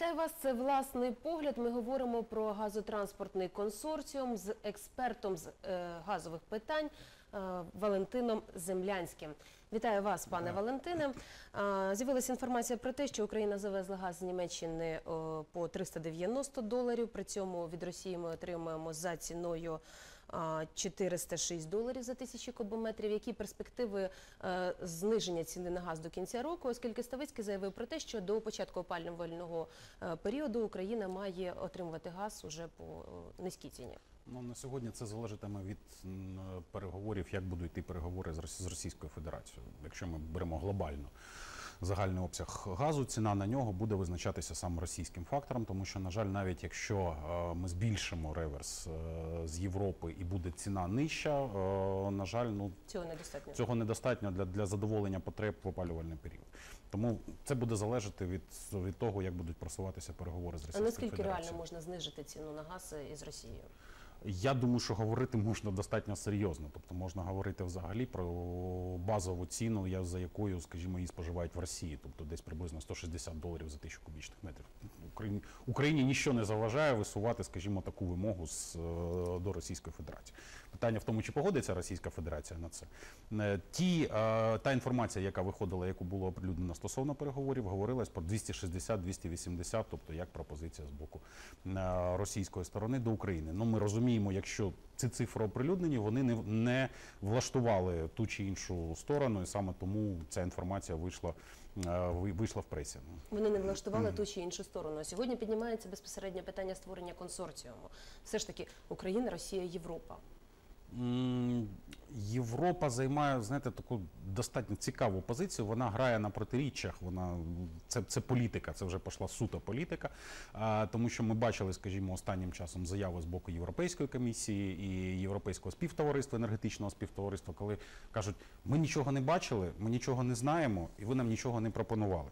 Вітаю вас. Це власний погляд. Ми говоримо про газотранспортний консорціум з експертом з е, газових питань е, Валентином Землянським. Вітаю вас, пане Валентине. Е, З'явилася інформація про те, що Україна завезла газ з Німеччини е, по 390 доларів. При цьому від Росії ми отримуємо за ціною 406 доларів за тисячу кубометрів. Які перспективи е, зниження ціни на газ до кінця року, оскільки Ставицький заявив про те, що до початку опалювального е, періоду Україна має отримувати газ уже по е, низькій ціні. Ну на сьогодні це залежатиме від переговорів, як будуть йти переговори з Російською Федерацією. Якщо ми беремо глобально загальний обсяг газу, ціна на нього буде визначатися саме російським фактором, тому що, на жаль, навіть якщо е, ми збільшимо реверс е, з Європи і буде ціна нижча, е, на жаль, ну Цього недостатньо. Цього недостатньо для, для задоволення потреб в опалювальний період. Тому це буде залежати від, від того, як будуть просуватися переговори з А наскільки Федерацією. реально можна знижити ціну на газ із Росією? Я думаю, що говорити можна достатньо серйозно. Тобто можна говорити взагалі про базову ціну, за якою, скажімо, її споживають в Росії, тобто десь приблизно 160 доларів за тисячу кубічних метрів. Україні, Україні нічого не заважає висувати, скажімо, таку вимогу з, е, до Російської Федерації. Питання в тому, чи погодиться Російська Федерація на це. Е, Ті, е, та інформація, яка виходила, яку було оприлюднено стосовно переговорів, говорилась про 260-280, тобто як пропозиція з боку російської сторони до України. Ну ми розуміємо, якщо ці цифри оприлюднені, вони не, не влаштували ту чи іншу сторону, і саме тому ця інформація вийшла, е, вийшла в пресі. Вони не влаштували ту чи іншу сторону. Сьогодні піднімається безпосередньо питання створення консорціуму. Все ж таки Україна, Росія, Європа. Європа займає знаєте таку достатньо цікаву позицію. Вона грає на протиріччях. Вона це, це політика, це вже пішла суто політика. А, тому що ми бачили, скажімо, останнім часом заяви з боку Європейської комісії і Європейського співтовариства, енергетичного співтовариства, коли кажуть, ми нічого не бачили, ми нічого не знаємо, і ви нам нічого не пропонували.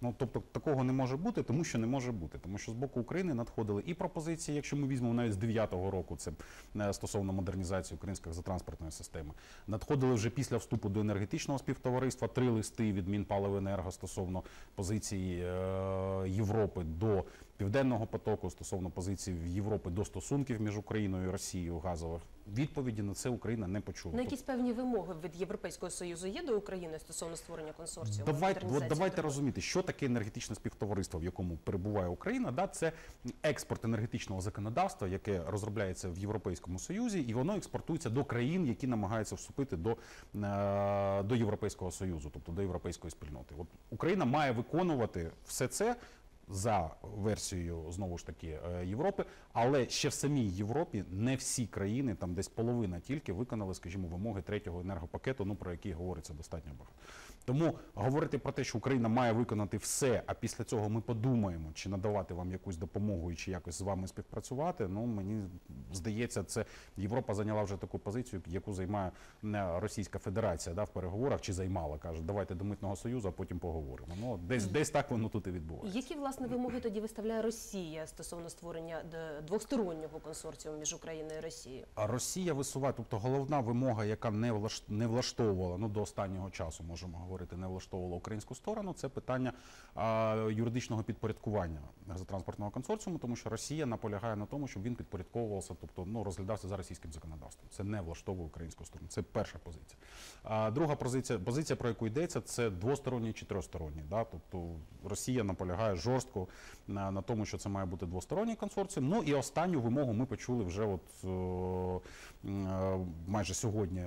Ну тобто такого не може бути, тому що не може бути. Тому що з боку України надходили і пропозиції, якщо ми візьмемо навіть з 9-го року, це е, стосовно модернізації української затранспортної системи. Надходили вже після вступу до енергетичного співтовариства три листи від Мінпаливенерго стосовно позиції е, Європи до південного потоку, стосовно позиції Європи до стосунків між Україною і Росією газових. Відповіді на це Україна не почула. На якісь певні вимоги від Європейського союзу є до України стосовно створення консорціуму? Давайте, от давайте розуміти, що таке енергетичне співтовариство, в якому перебуває Україна. Да, це експорт енергетичного законодавства, яке розробляється в Європейському Союзі, і воно експортується до країн, які намагаються вступити до, е, до Європейського Союзу, тобто до європейської спільноти. От Україна має виконувати все це. За версією знову ж таки е, Європи, але ще в самій Європі не всі країни, там десь половина тільки виконали, скажімо, вимоги третього енергопакету, ну про який говориться достатньо багато. Тому говорити про те, що Україна має виконати все, а після цього ми подумаємо, чи надавати вам якусь допомогу і чи якось з вами співпрацювати. Ну мені здається, це Європа зайняла вже таку позицію, яку займає е, Російська Федерація да, в переговорах, чи займала, каже, давайте до митного союзу, а потім поговоримо. Ну десь десь так воно тут і відбувається. Які власне вимоги тоді виставляє Росія стосовно створення двостороннього консорціуму між Україною і Росією? А Росія висуває, тобто головна вимога, яка не влаштовувала, ну до останнього часу можемо говорити, не влаштовувала українську сторону, це питання юридичного підпорядкування газотранспортного консорціуму, тому що Росія наполягає на тому, щоб він підпорядковувався, тобто ну розглядався за російським законодавством. Це не влаштовує українську сторону. Це перша позиція. А друга позиція, позиція, про яку йдеться, це двосторонній чи трьохсторонній. Да? Тобто Росія наполягає жорстко на, на тому, що це має бути двосторонній консорціум. Ну і останню вимогу ми почули вже от е, е, майже сьогодні.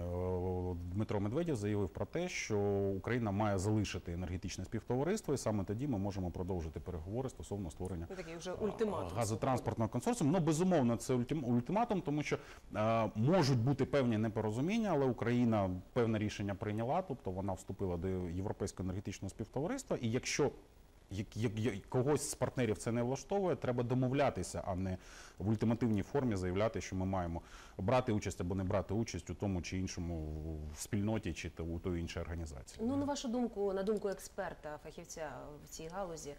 Дмитро Медведєв заявив про те, що Україна має залишити енергетичне співтовариство, і саме тоді ми можемо продовжити переговори стосовно створення Ну, Такий вже ультиматум. газотранспортного консорціуму. Ну безумовно, це ультим- ультиматум, тому що е, можуть бути певні непорозуміння, але Україна певне рішення прийняла, тобто вона вступила до європейського енергетичного співтовариства. І якщо як, як, як когось з партнерів це не влаштовує, треба домовлятися, а не в ультимативній формі заявляти, що ми маємо брати участь або не брати участь у тому чи іншому в спільноті чи у тої іншій організації. Ну, на вашу думку, на думку експерта, фахівця в цій галузі,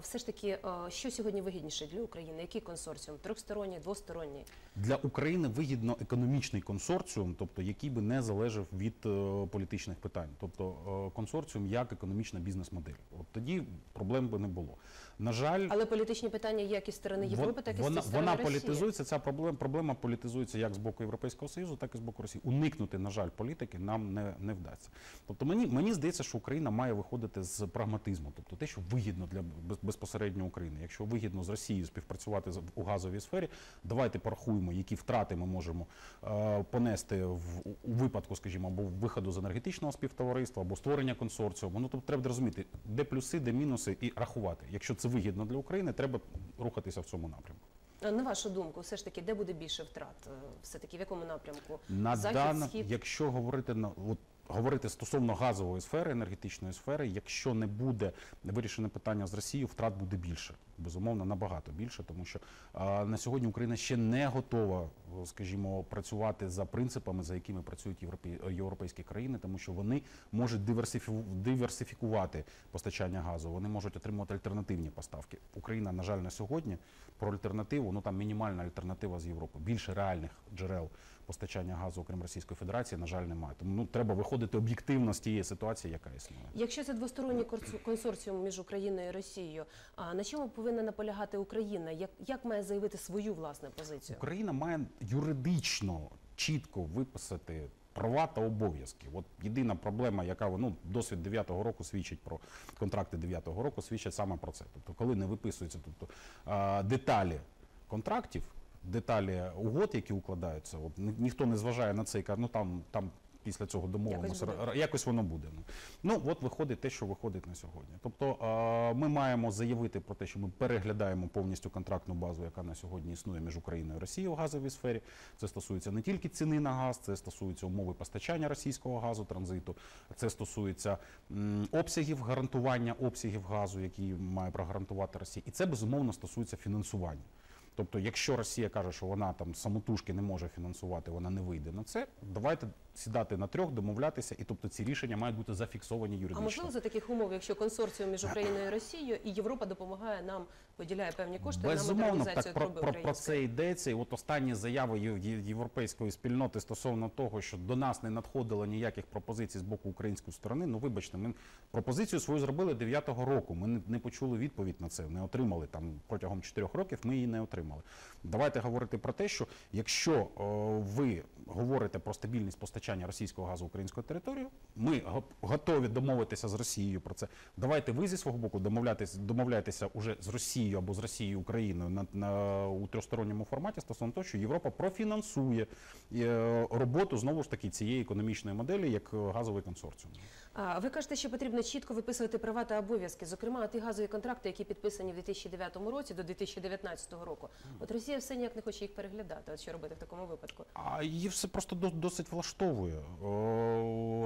все ж таки, що сьогодні вигідніше для України? Який консорціум? Трьохсторонній, двосторонній? Для України вигідно економічний консорціум, тобто який би не залежав від е, політичних питань, тобто е, консорціум як економічна бізнес-модель. От тоді проблем би не було. На жаль, Але політичні питання як із сторони Європи, так і сторони вона Росії. політизується. Ця проблема, проблема політизується як з боку Європейського Союзу, так і з боку Росії. Уникнути, на жаль, політики нам не, не вдасться. Тобто мені, мені здається, що Україна має виходити з прагматизму, тобто те, що вигідно для без- безпосередньо України. Якщо вигідно з Росією співпрацювати у газовій сфері, давайте порахуємо, які втрати ми можемо е, понести в у випадку, скажімо, або виходу з енергетичного співтовариства, або створення консорціуму. Ну тобто треба розуміти, де плюси, де мінуси, і рахувати. Якщо це вигідно для України, треба рухатися в цьому напрямку. А На вашу думку, все ж таки, де буде більше втрат? Е, Все таки в якому напрямку? На Захід, дана, схід? якщо говорити на от говорити стосовно газової сфери, енергетичної сфери, якщо не буде вирішене питання з Росією, втрат буде більше. Безумовно, набагато більше, тому що на сьогодні Україна ще не готова, скажімо, працювати за принципами, за якими працюють європей- європейські країни, тому що вони можуть диверсифі- диверсифікувати постачання газу, вони можуть отримувати альтернативні поставки. Україна, на жаль, на сьогодні про альтернативу, ну там мінімальна альтернатива з Європи. Більше реальних джерел постачання газу, окрім Російської Федерації, на жаль, немає. Тому ну треба виходити об'єктивно з тієї ситуації, яка існує. Якщо це двосторонній консорціум між Україною і Росією, а на чому повинна наполягати Україна? Як, як має заявити свою власну позицію? Україна має юридично чітко виписати права та обов'язки. От єдина проблема, яка ну, досвід 9-го року свідчить про контракти 9-го року, свідчить саме про це. Тобто, коли не виписуються тобто, деталі контрактів, деталі угод, які укладаються, от ні- ніхто не зважає на це і каже, ну там, там після цього домовимося, Якось буде. Якось воно буде. Ну. Ну от виходить те, що виходить на сьогодні. Тобто ми маємо заявити про те, що ми переглядаємо повністю контрактну базу, яка на сьогодні існує між Україною і Росією в газовій сфері. Це стосується не тільки ціни на газ, це стосується умови постачання російського газу, транзиту, це стосується обсягів гарантування обсягів газу, які має прогарантувати Росія, і це безумовно стосується фінансування. Тобто, якщо Росія каже, що вона там самотужки не може фінансувати, вона не вийде на це. Давайте сідати на трьох, домовлятися, і тобто ці рішення мають бути зафіксовані А юридично. можливо за таких умов, якщо консорціум між Україною і Росією, і Європа допомагає нам, виділяє певні кошти на Безумовно, модернізацію так про, труби про, про української? це йдеться. І от останні заяви європейської спільноти стосовно того, що до нас не надходило ніяких пропозицій з боку української сторони. Ну вибачте, ми пропозицію свою зробили 9-го року. Ми не, не почули відповідь на це, не отримали там протягом 4 років. Ми її не отримали. Давайте говорити про те, що якщо ви говорите про стабільність постачання російського газу в українську територію, ми готові домовитися з Росією про це. Давайте ви зі свого боку домовлятися, домовляйтеся уже з Росією або з Росією Україною на, на у трьохсторонньому форматі стосовно того, що Європа профінансує е, роботу знову ж таки цієї економічної моделі як е, газовий консорціум. А ви кажете, що потрібно чітко виписувати права та обов'язки, зокрема ті газові контракти, які підписані в 2009 році до 2019 року. От Росія все ніяк не хоче їх переглядати. От що робити в такому випадку? А її все просто до- досить влаштовує.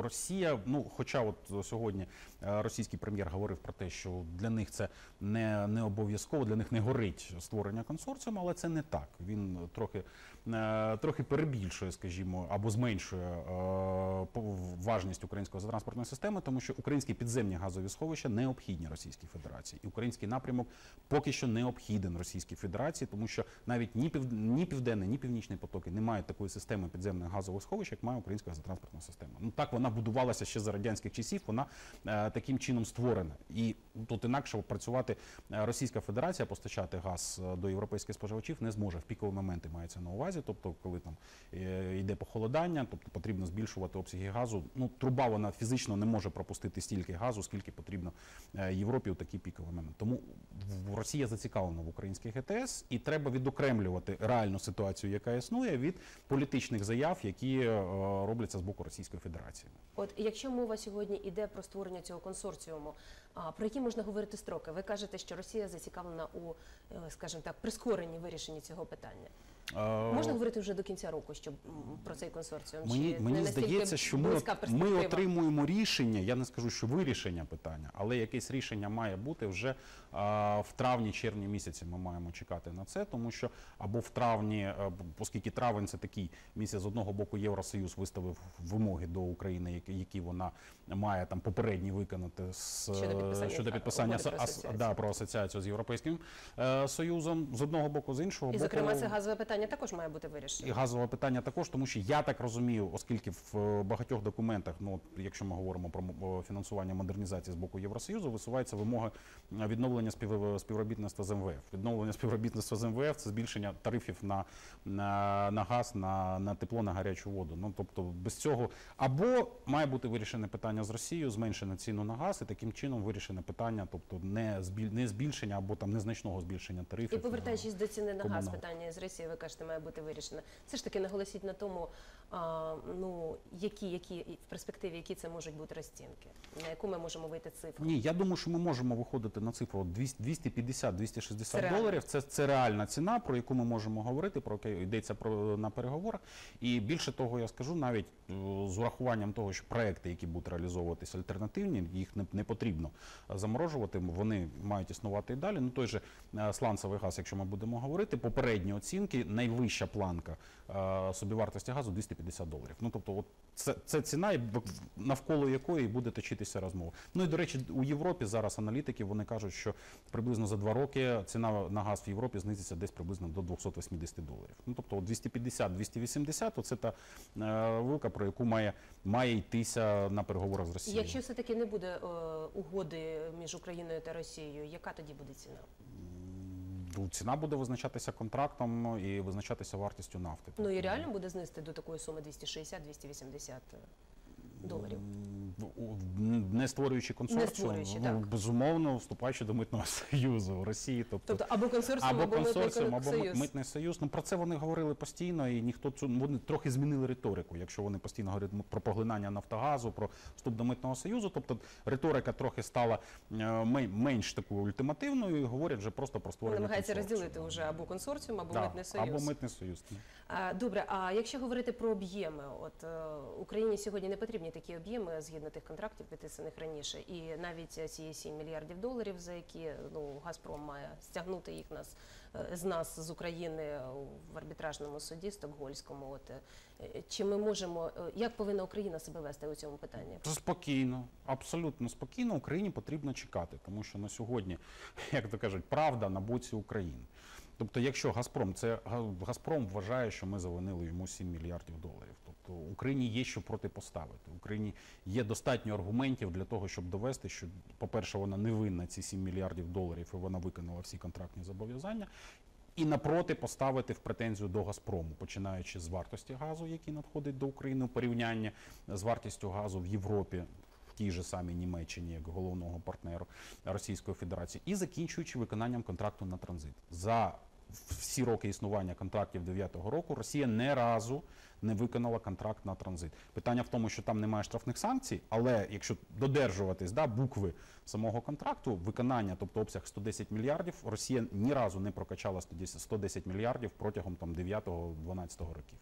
Росія, ну хоча от сьогодні е, російський прем'єр говорив про те, що для них це не, не обов'язково, для них не горить створення консорціуму, але це не так. Він трохи, трохи перебільшує, скажімо, або зменшує е, важність української транспортної системи, тому що українські підземні газові сховища необхідні Російській Федерації. І український напрямок поки що необхіден Російській Федерації, тому що навіть ні, пів, ні південний, ні північний потоки не мають такої системи підземних газових сховищ, як має українська газотранспортна система. Ну так вона будувалася ще за радянських часів. Вона е, таким чином створена. І тут інакше працювати е, Російська Федерація постачати газ е, до європейських споживачів не зможе в пікові моменти. Мається на увазі. Тобто, коли там е, йде похолодання, тобто потрібно збільшувати обсяги газу. Ну труба вона фізично не може пропустити стільки газу, скільки потрібно Європі у такий піковий момент. Тому Росія зацікавлена в українських ЕТС, і треба відокремлювати реальну ситуацію, яка існує, від політичних заяв, які робляться з боку Російської Федерації. От якщо мова сьогодні йде про створення цього консорціуму, про які можна говорити строки? Ви кажете, що Росія зацікавлена у, е, скажімо так, прискоренні вирішенні цього питання. Е, Можна говорити вже до кінця року, щоб про цей консорціум? Мені, Чи мені здається, що ми, ми отримуємо рішення. Я не скажу, що вирішення питання, але якесь рішення має бути вже а, в травні-червні місяці. Ми маємо чекати на це, тому що або в травні, е, оскільки травень це такий місяць з одного боку, Євросоюз виставив вимоги до України, які, які вона має там попередні виконати з Щодо підписання щодо підписання про ас- асоціацію. да, про асоціацію з європейським е, союзом з одного боку, з іншого І, боку. зокрема, це газове питання також має бути І газове питання також, тому що я так розумію, оскільки в е, багатьох документах, ну якщо ми говоримо про фінансування модернізації з боку Євросоюзу, висуваються вимоги е, відновлення спів- співробітництва з МВФ. Відновлення співробітництва з МВФ це збільшення тарифів на, на, на газ, на, на тепло, на гарячу воду. Ну тобто без цього або має бути вирішене питання з Росією, зменшена ціну на газ, і таким чином вирішене питання, тобто не збіль, не збільшення або там незначного збільшення тарифів. І повертаючись до ціни на газ, питання з Росії, ви кажете, має бути вирішено. Все ж таки наголосіть на тому, а, ну які, які в перспективі, які це можуть бути розцінки, на яку ми можемо вийти цифру. Ні, я думаю, що ми можемо виходити на цифру 250-260 Це доларів. Це, це реальна ціна, про яку ми можемо говорити, про яку йдеться про на переговорах. І більше того, я скажу, навіть е, з урахуванням того, що проекти, які будуть реалізовуватися альтернативні, їх не, не потрібно заморожувати. Вони мають існувати і далі. Ну той же е, сланцевий газ, якщо ми будемо говорити, попередні оцінки, найвища планка е, собівартості газу 250 доларів. Ну тобто, от це, це ціна, навколо якої буде точитися розмова. Ну і до речі, у Європі зараз аналітики вони кажуть, що приблизно за два роки ціна на газ в Європі знизиться десь приблизно до 280 доларів. Ну тобто от 250-280 оце та е, вилка, про яку має, має йтися на переговорах з Росією. Якщо все таки не буде е, угоди між Україною та Росією, яка тоді буде ціна? Ну, ціна буде визначатися контрактом і визначатися вартістю нафти. Ну і реально буде знести до такої суми 260-280 доларів. Не створюючи консорціум, створюючи, ну, безумовно, вступаючи до митного союзу Росії, тобто, Тобто або консорціум, або або, консорціум, або союз. митний союз. Ну про це вони говорили постійно, і ніхто цю вони трохи змінили риторику. Якщо вони постійно говорять про поглинання Нафтогазу, про вступ до митного союзу, тобто риторика трохи стала е, менш такою ультимативною, і говорять вже просто про створення. Намагається розділити вже або консорціум, або Да, митний союз. або митний союз. А, Добре, а якщо говорити про об'єми, от е, Україні сьогодні не потрібні такі об'єми згідно тих контрактів, підписаних раніше, і навіть ці 7 мільярдів доларів, за які ну Газпром має стягнути їх нас е, з нас з України в арбітражному суді Стокгольському. От е, чи ми можемо е, як повинна Україна себе вести у цьому питанні? Спокійно, абсолютно спокійно. Україні потрібно чекати, тому що на сьогодні, як то кажуть, правда на боці України. Тобто, якщо Газпром, це Га- Газпром вважає, що ми завинили йому 7 мільярдів доларів. Тобто Україні є що протипоставити. Україні є достатньо аргументів для того, щоб довести, що, по-перше, вона не винна ці 7 мільярдів доларів, і вона виконала всі контрактні зобов'язання. І напроти поставити в претензію до Газпрому, починаючи з вартості газу, який надходить до України у порівнянні з вартістю газу в Європі, тій же самій Німеччині, як головного партнеру Російської Федерації, і закінчуючи виконанням контракту на транзит. За всі роки існування контрактів 9-го року Росія не разу не виконала контракт на транзит. Питання в тому, що там немає штрафних санкцій, але якщо додержуватись да, букви самого контракту, виконання, тобто обсяг 110 мільярдів, Росія ні разу не прокачала 110 110 мільярдів протягом там 9-12 років.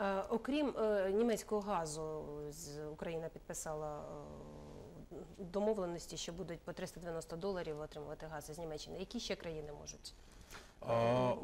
Е, Окрім е, німецького газу, з Україна підписала е, домовленості, що будуть по 390 доларів отримувати газ із Німеччини. Які ще країни можуть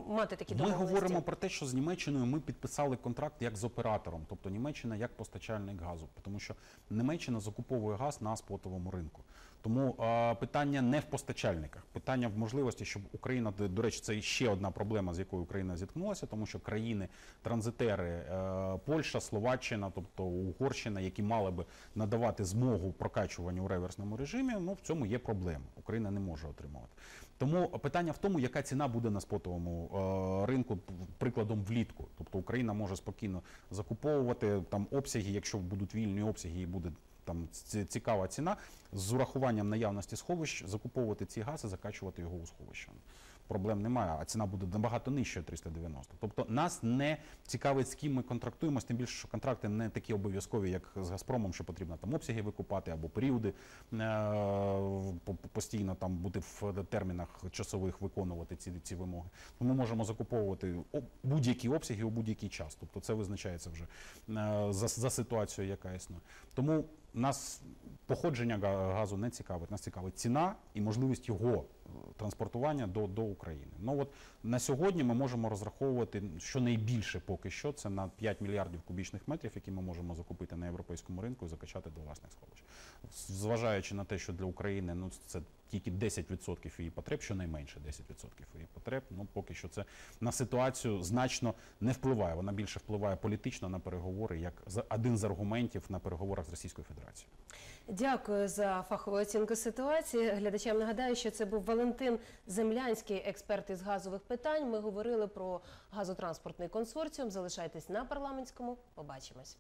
мати такі Ми домовленості? говоримо про те, що з Німеччиною ми підписали контракт як з оператором, тобто Німеччина як постачальник газу, тому що Німеччина закуповує газ на спотовому ринку. Тому е, питання не в постачальниках, питання в можливості, щоб Україна до, речі, це ще одна проблема, з якою Україна зіткнулася, тому що країни транзитери е, Польща, Словаччина, тобто Угорщина, які мали би надавати змогу прокачуванню у реверсному режимі, ну в цьому є проблема. Україна не може отримувати. Тому питання в тому, яка ціна буде на спотовому е, ринку, прикладом влітку. Тобто Україна може спокійно закуповувати там обсяги, якщо будуть вільні обсяги і буде там цікава ціна, з урахуванням наявності сховищ, закуповувати ці гази, закачувати його у сховища. Проблем немає, а ціна буде набагато нижчою 390. Тобто нас не цікавить, з ким ми контрактуємось, тим більше, що контракти не такі обов'язкові, як з Газпромом, що потрібно там обсяги викупати або періоди е, по- по- постійно там бути в термінах часових виконувати ці, ці вимоги. Ми можемо закуповувати будь-які обсяги у будь-який час. Тобто це визначається вже е, за, за ситуацією, яка існує. Тому нас походження га- газу не цікавить. Нас цікавить ціна і можливість його е, транспортування до, до України. Ну от на сьогодні ми можемо розраховувати щонайбільше поки що це на 5 мільярдів кубічних метрів, які ми можемо закупити на європейському ринку і закачати до власних сховищ. Зважаючи на те, що для України ну це тільки 10% її потреб, щонайменше 10% її потреб. Ну поки що це на ситуацію значно не впливає. Вона більше впливає політично на переговори, як один з аргументів на переговорах з Російською Федерацією. Дякую за фахову оцінку ситуації. Глядачам нагадаю, що це був Валентин Землянський, експерт із газових питань. Ми говорили про газотранспортний консорціум. Залишайтесь на парламентському. Побачимось.